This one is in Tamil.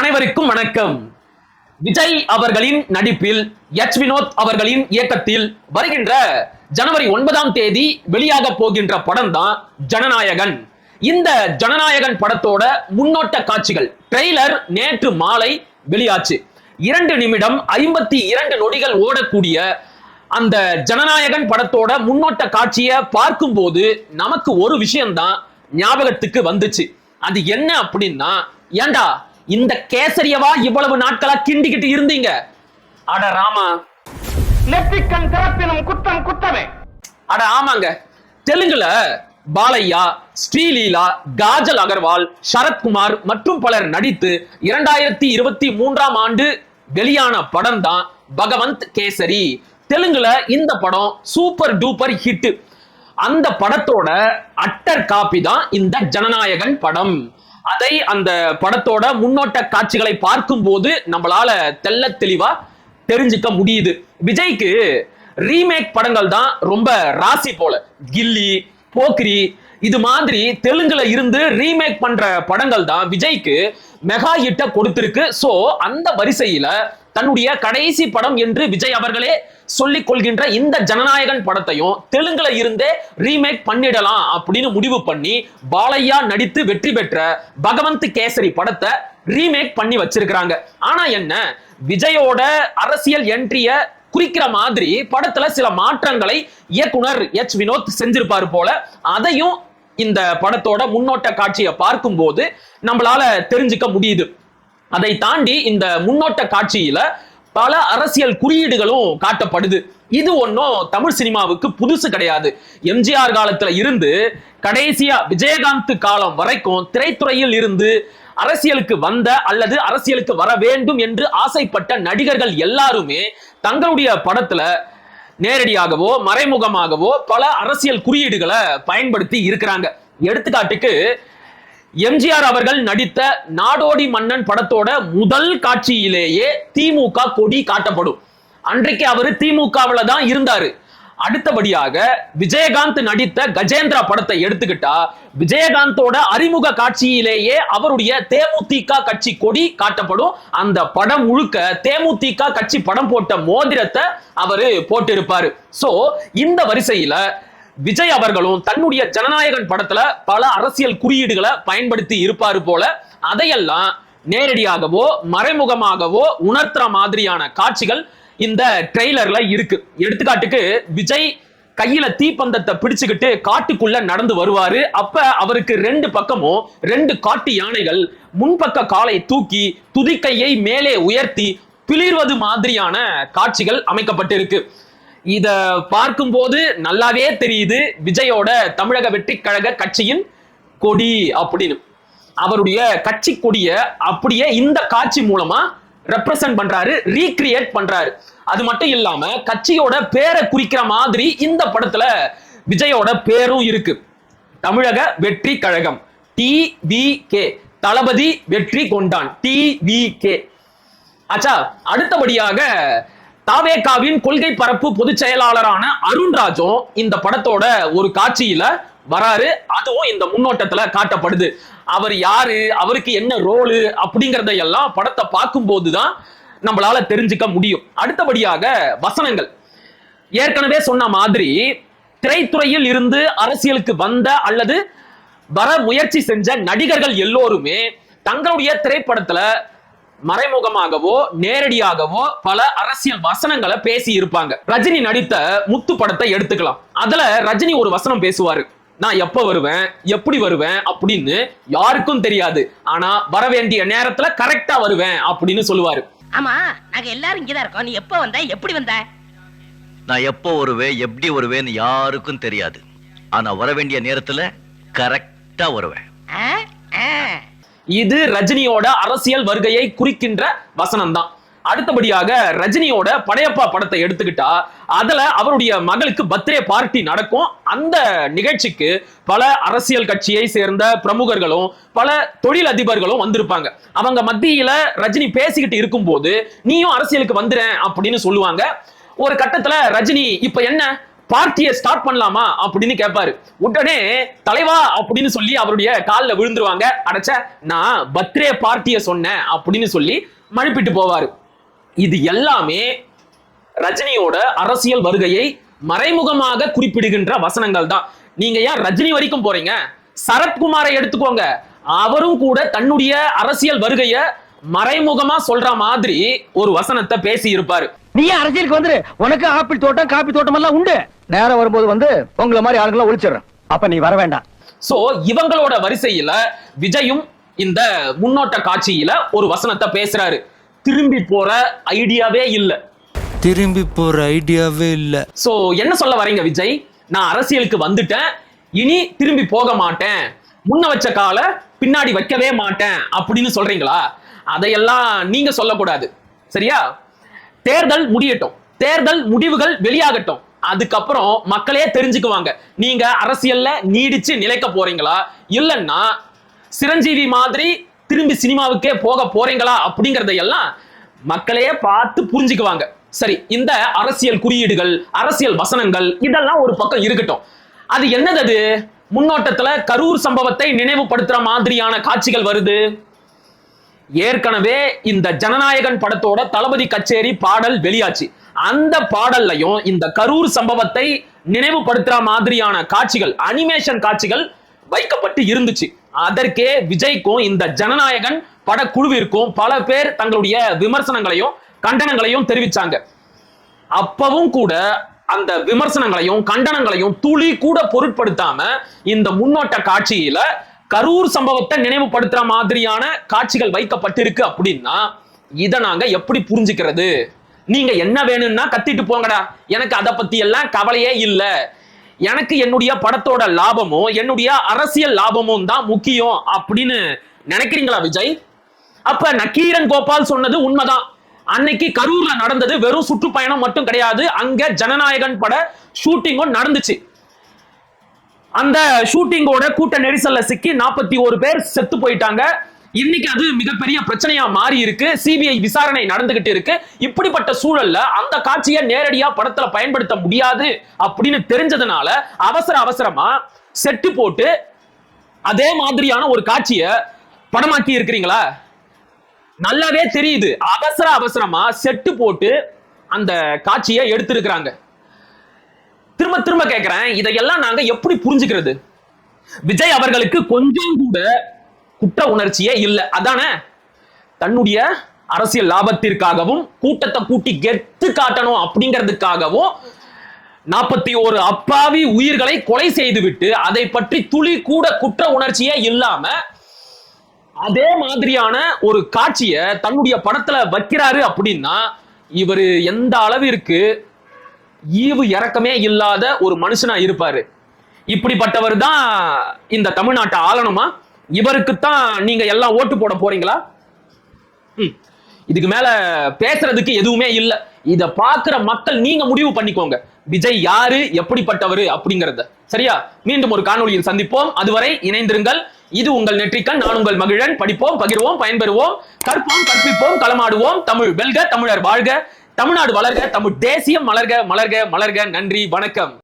அனைவருக்கும் வணக்கம். விஜய் அவர்களின் நடிப்பில் எச். வினோத் அவர்களின் இயக்கத்தில் வருகின்ற ஜனவரி ஒன்பதாம் தேதி வெளியாக போகின்ற படம் தான் ஜனநாயகன். இந்த ஜனநாயகன் படத்தோட முன்னோட்ட காட்சிகள் ட்ரெய்லர் நேற்று மாலை வெளியாச்சு. இரண்டு நிமிடம் ஐம்பத்தி இரண்டு நொடிகள் ஓடக்கூடிய அந்த ஜனநாயகன் படத்தோட முன்னோட்ட காட்சியை பார்க்கும்போது நமக்கு ஒரு விஷயம்தான் ஞாபகத்துக்கு வந்துச்சு. அது என்ன அப்படின்னா ஏண்டா இந்த கேசரியவா இவ்வளவு நாட்களா கிண்டிக்கிட்டு இருந்தீங்க? அட ராமா. நெற்றிக்கண் திறப்பினும் குற்றம் குற்றமே. அட ஆமாங்க. தெலுங்குல பாலையா ஸ்ரீலீலா காஜல் அகர்வால் சரத்குமார் மற்றும் பலர் நடித்து இரண்டாயிரத்தி இருபத்தி மூன்றாம் ஆண்டு வெளியான படம் தான் பகவந்த் கேசரி. தெலுங்குல இந்த படம் சூப்பர் டூப்பர் ஹிட் அந்த படத்தோட அட்டர் காப்பி தான் இந்த ஜனநாயகன் படம். அதை அந்த படத்தோட முன்னோட்ட காட்சிகளை பார்க்கும்போது நம்மளால தெள்ள தெளிவா தெரிஞ்சுக்க முடியுது. விஜய்க்கு ரீமேக் படங்கள் தான் ரொம்ப ராசி போல. கில்லி போக்ரி இது மாதிரி தெலுங்குல இருந்து ரீமேக் பண்ற படங்கள் தான் விஜய்க்கு மெகா ஹிட்ட கொடுத்திருக்கு. சோ அந்த வரிசையில தன்னுடைய கடைசி படம் என்று விஜய் அவர்களே சொல்லிக் கொள்கின்ற இந்த ஜனநாயகன் படத்தையும் தெலுங்குல இருந்தே ரீமேக் பண்ணிடலாம் அப்படின்னு முடிவு பண்ணி பாலையா நடித்து வெற்றி பெற்ற பகவந்த் கேசரி படத்தை ரீமேக் பண்ணி வச்சிருக்கிறாங்க. ஆனா என்ன? விஜயோட அரசியல் என்ட்ரிய குறிக்கிற மாதிரி படத்துல சில மாற்றங்களை இயக்குனர் எச் வினோத் செஞ்சிருப்பாரு போல. அதையும் இந்த படத்தோட முன்னோட்ட காட்சியை பார்க்கும்போது நம்மளால தெரிஞ்சுக்க முடியுது. அதை தாண்டி இந்த முன்னோட்ட காட்சியில பல அரசியல் குறியீடுகளும் காட்டப்படுது. இது ஒன்றும் தமிழ் சினிமாவுக்கு புதுசு கிடையாது. எம்ஜிஆர் காலத்துல இருந்து கடைசியா விஜயகாந்த் காலம் வரைக்கும் திரைத்துறையில் இருந்து அரசியலுக்கு வந்த அல்லது அரசியலுக்கு வர வேண்டும் என்று ஆசைப்பட்ட நடிகர்கள் எல்லாருமே தங்களுடைய படத்துல நேரடியாகவோ மறைமுகமாகவோ பல அரசியல் குறியீடுகளை பயன்படுத்தி இருக்கிறாங்க. எடுத்துக்காட்டுக்கு எம்ஜிஆர் அவர்கள் நடித்த நாடோடி மன்னன் படத்தோட முதல் காட்சியிலேயே திமுக கொடி காட்டப்படும். அன்றைக்கு அவர் திமுகவில் தான் இருந்தாரு. அடுத்தபடியாக விஜயகாந்த் நடித்த கஜேந்திரா படத்தை எடுத்துக்கிட்டா விஜயகாந்தோட அறிமுக காட்சியிலேயே அவருடைய தேமுதிக கட்சி கொடி காட்டப்படும். அந்த படம் முழுக்க தேமுதிக கட்சி படம் போட்ட மோதிரத்தை அவரு போட்டிருப்பாரு. சோ இந்த வரிசையில விஜய் அவர்களும் தன்னுடைய ஜனநாயகன் படத்துல பல அரசியல் குறியீடுகளை பயன்படுத்தி இருப்பாரு போல அதையெல்லாம் நேரடியாகவோ மறைமுகமாகவோ உணர்த்துற மாதிரியான காட்சிகள் இந்த ட்ரெய்லர்ல இருக்கு. எடுத்துக்காட்டுக்கு விஜய் கையில தீப்பந்தத்தை பிடிச்சுக்கிட்டு காட்டுக்குள்ள நடந்து வருவாரு. அப்ப அவருக்கு ரெண்டு பக்கமும் ரெண்டு காட்டு யானைகள் முன்பக்க காலை தூக்கி துதிக்கையை மேலே உயர்த்தி பிளிர்வது மாதிரியான காட்சிகள் அமைக்கப்பட்டிருக்கு. இத பார்க்கும்போது நல்லாவே தெரியுது விஜயோட தமிழக வெற்றி கழக கட்சியின் கொடி அப்படின்னு. அவருடைய கட்சி கொடிய அப்படியே இந்த காட்சி மூலமா ரெப்ரசன்ட் பண்றாரு ரீக்ரியேட் பண்றாரு. அது மட்டும் இல்லாம கட்சியோட பேரை குறிக்கிற மாதிரி இந்த படத்துல விஜயோட பேரும் இருக்கு. தமிழக வெற்றி கழகம் டி கே தளபதி வெற்றி கொண்டான் டி கே ஆச்சா அடுத்தபடியாக தாவேகாவின் கொள்கை பரப்பு பொதுச் செயலாளரான அருண்ராஜும் இந்த படத்தோட ஒரு காட்சியில வராரு. அதுவும் இந்த முன்னோட்டத்துல காட்டப்படுது. அவர் யாரு? அவருக்கு என்ன ரோலு? அப்படிங்கறத எல்லாம் படத்தை பார்க்கும்போது தான் நம்மளால தெரிஞ்சுக்க முடியும். அடுத்தபடியாக வசனங்கள். ஏற்கனவே சொன்ன மாதிரி திரைத்துறையில் இருந்து அரசியலுக்கு வந்த அல்லது வர முயற்சி செஞ்ச நடிகர்கள் எல்லோருமே தங்களுடைய திரைப்படத்துல மறைமுகமாகவோ நேரடியாகவோ பல அரசியல் வசனங்களை பேசி இருப்பாங்க. ரஜினி நடித்த முத்து படத்தை எடுத்துக்கலாம். அதுல ரஜினி ஒரு வசனம் பேசுவாரு. நான் எப்ப வருவேன்? எப்படி வருவேன்? அப்படின்னு யாருக்கும் தெரியாது. ஆனா வர வேண்டிய நேரத்துல கரெக்டா வருவேன் அப்படின்னு சொல்லுவாரு. ஆமா நாங்க எல்லாரும் இங்கதான் இருக்கோம். நீ எப்ப வந்த? எப்படி வந்த? நான் எப்போ வருவேன் எப்படி வருவேன்னு யாருக்கும் தெரியாது. ஆனா வர வேண்டிய நேரத்துல கரெக்டா வருவேன். ஆ? ஆ. இது ரஜினியோட அரசியல் வருகையை குறிக்கின்ற வசனம் தான் அடுத்தபடியாக ரஜினியோட படையப்பா படத்தை எடுத்துக்கிட்டா அதுல அவருடைய மகளுக்கு பர்த்டே பார்ட்டி நடக்கும். அந்த நிகழ்ச்சிக்கு பல அரசியல் கட்சியை சேர்ந்த பிரமுகர்களும் பல தொழில் அதிபர்களும் வந்திருப்பாங்க. அவங்க மத்தியில ரஜினி பேசிக்கிட்டு இருக்கும்போது நீயும் அரசியலுக்கு வந்துறேன் அப்படின்னு சொல்லுவாங்க. ஒரு கட்டத்துல ரஜினி இப்ப என்ன? பார்ட்டியை ஸ்டார்ட் பண்ணலாமா அப்படின்னு கேட்பாரு உடனே தலைவா அப்படின்னு சொல்லி அவருடைய காலில் விழுந்துருவாங்க. அடைச்ச நான் பர்த்டே பார்ட்டியை சொன்னேன் அப்படின்னு சொல்லி மழுப்பிட்டு போவாரு. இது எல்லாமே ரஜினியோட அரசியல் வருகையை மறைமுகமாக குறிப்பிடுகின்ற வசனங்கள் தான். நீங்க ஏன் ரஜினி வரைக்கும் போறீங்க? சரத்குமாரை எடுத்துக்கோங்க. அவரும் கூட தன்னுடைய அரசியல் வருகைய மறைமுகமா சொல்ற மாதிரி ஒரு வசனத்தை பேசி இருப்பாரு நீ அரசியலுக்கு வந்துரு? உனக்கு ஆப்பிள் தோட்டம் காப்பி தோட்டம் எல்லாம் உண்டு. நேரம் வரும்போது வந்து உங்களை மாதிரி ஆளுங்களை ஒழிச்சிடுறேன். அப்ப நீ வர வேண்டாம். சோ இவங்களோட வரிசையில விஜயும் இந்த முன்னோட்ட காட்சியில ஒரு வசனத்தை பேசுறாரு. திரும்பி போற ஐடியாவே இல்ல. திரும்பி போற ஐடியாவே இல்ல. சோ என்ன சொல்ல வரீங்க விஜய்? நான் அரசியலுக்கு வந்துட்டேன். இனி திரும்பி போக மாட்டேன். முன்ன வச்ச கால பின்னாடி வைக்கவே மாட்டேன். அப்படின்னு சொல்றீங்களா? அதையெல்லாம் நீங்க சொல்லக்கூடாது. சரியா? தேர்தல் முடியட்டும். தேர்தல் முடிவுகள் வெளியாகட்டும். அதுக்கப்புறம் மக்களே தெரிஞ்சுக்குவாங்க. நீங்க அரசியல்ல நீடிச்சு நிலைக்க போறீங்களா? இல்லைன்னா சிரஞ்சீவி மாதிரி திரும்பி சினிமாவுக்கே போக போறீங்களா? அப்படிங்கறதையெல்லாம் மக்களே பார்த்து புரிஞ்சுக்குவாங்க. சரி இந்த அரசியல் குறியீடுகள் அரசியல் வசனங்கள் இதெல்லாம் ஒரு பக்கம் இருக்கட்டும். அது என்னது அது? முன்னோட்டத்துல கரூர் சம்பவத்தை நினைவுபடுத்துற மாதிரியான காட்சிகள் வருது. ஏற்கனவே இந்த ஜனநாயகன் படத்தோட தளபதி கச்சேரி பாடல் வெளியாச்சு. அந்த பாடல்லையும் இந்த கரூர் சம்பவத்தை நினைவுபடுத்துற மாதிரியான காட்சிகள் அனிமேஷன் காட்சிகள் வைக்கப்பட்டு இருந்துச்சு. அதற்கே விஜய்க்கும் இந்த ஜனநாயகன் படக்குழுவிற்கும் பல பேர் தங்களுடைய விமர்சனங்களையும் கண்டனங்களையும் தெரிவிச்சாங்க. அப்பவும் கூட அந்த விமர்சனங்களையும் கண்டனங்களையும் துளி கூட பொருட்படுத்தாம இந்த முன்னோட்ட காட்சியில கரூர் சம்பவத்தை நினைவுபடுத்துற மாதிரியான காட்சிகள் வைக்கப்பட்டிருக்கு அப்படின்னா இதை நாங்க எப்படி புரிஞ்சுக்கிறது? நீங்க என்ன வேணும்னா கத்திட்டு போங்கடா. எனக்கு அதை பத்தி எல்லாம் கவலையே இல்லை. எனக்கு என்னுடைய படத்தோட லாபமும் என்னுடைய அரசியல் லாபமும் தான் முக்கியம் அப்படின்னு நினைக்கிறீங்களா விஜய்? அப்ப நக்கீரன் கோபால் சொன்னது உண்மைதான். அன்னைக்கு கரூர்ல நடந்தது வெறும் சுற்றுப்பயணம் மட்டும் கிடையாது. அங்க ஜனநாயகன் பட ஷூட்டிங்கும் நடந்துச்சு. அந்த ஷூட்டிங்கோட கூட்ட நெரிசல்ல சிக்கி நாற்பத்தி ஒரு பேர் செத்து போயிட்டாங்க. இன்னைக்கு அது மிகப்பெரிய பிரச்சனையா மாறி இருக்கு. சிபிஐ விசாரணை நடந்துகிட்டு இருக்கு. இப்படிப்பட்ட சூழல்ல அந்த காட்சியை நேரடியா படத்துல பயன்படுத்த முடியாது அப்படின்னு தெரிஞ்சதுனால அவசர அவசரமா செட்டு போட்டு அதே மாதிரியான ஒரு காட்சியை படமாக்கி இருக்கிறீங்களா? நல்லாவே தெரியுது. அவசர அவசரமா செட்டு போட்டு அந்த காட்சியை எடுத்திருக்கிறாங்க. திரும்ப திரும்ப கேட்கிறேன் இதையெல்லாம் நாங்க எப்படி புரிஞ்சுக்கிறது? விஜய் அவர்களுக்கு கொஞ்சம் கூட குற்ற உணர்ச்சியே இல்லை. அதானே? தன்னுடைய அரசியல் லாபத்திற்காகவும் கூட்டத்தை கூட்டி கெத்து காட்டணும் அப்படிங்கிறதுக்காகவும் நாற்பத்தி ஒரு அப்பாவி உயிர்களை கொலை செய்துவிட்டு அதை பற்றி துளி கூட குற்ற உணர்ச்சியே இல்லாம அதே மாதிரியான ஒரு காட்சியை தன்னுடைய படத்துல வைக்கிறாரு அப்படின்னா இவர் எந்த அளவிற்கு ஈவு இறக்கமே இல்லாத ஒரு மனுஷனா இருப்பாரு. இப்படிப்பட்டவர் தான் இந்த தமிழ்நாட்டை ஆளணுமா? இவருக்குத்தான் நீங்க எல்லாம் ஓட்டு போட போறீங்களா? இதுக்கு மேல பேசுறதுக்கு எதுவுமே இல்ல. இத பாக்குற மக்கள் நீங்க முடிவு பண்ணிக்கோங்க. விஜய் யாரு எப்படிப்பட்டவர் அப்படிங்கறத. சரியா? மீண்டும் ஒரு காணொளியில் சந்திப்போம். அதுவரை இணைந்திருங்கள். இது உங்கள் நெற்றிக்கண் நான் உங்கள் மகிழன். படிப்போம் பகிர்வோம் பயன்பெறுவோம். கற்போம் கற்பிப்போம் களமாடுவோம். தமிழ் வெல்க தமிழர் வாழ்க. தமிழ்நாடு வளர்க தமிழ் தேசியம் மலர்க மலர்க மலர்க. நன்றி வணக்கம்.